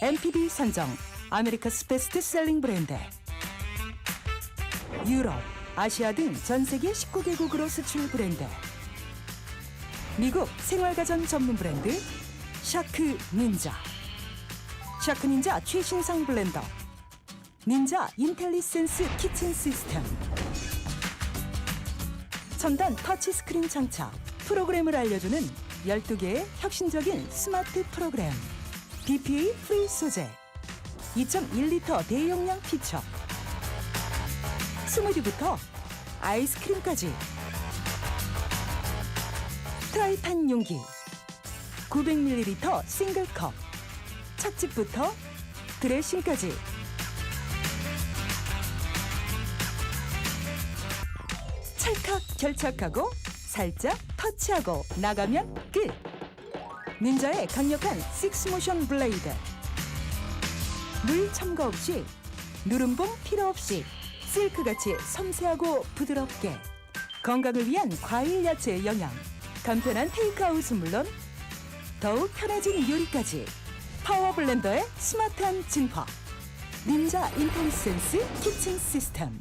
MPB 선정 아메리카스 베스트 셀링 브랜드. 유럽, 아시아 등 전 세계 19개국으로 수출 브랜드. 미국 생활가전 전문 브랜드 샤크 닌자. 샤크 닌자 최신상 블렌더. 닌자 인텔리센스 키친 시스템. 첨단 터치스크린 장착 프로그램을 알려주는 12개의 혁신적인 스마트 프로그램 BPA 프리 소재. 2.1리터 대용량 피처 스무디부터 아이스크림까지. 트라이판 용기. 900ml 싱글컵. 착즙부터 드레싱까지. 찰칵 결착하고 살짝 터치하고 나가면 끝 닌자의 강력한 식스모션 블레이드 물 첨가 없이 누름봉 필요 없이 실크같이 섬세하고 부드럽게 건강을 위한 과일 야채의 영양 간편한 테이크아웃은 물론 더욱 편해진 요리까지 파워 블렌더의 스마트한 진화 닌자 인텔리센스 키친 시스템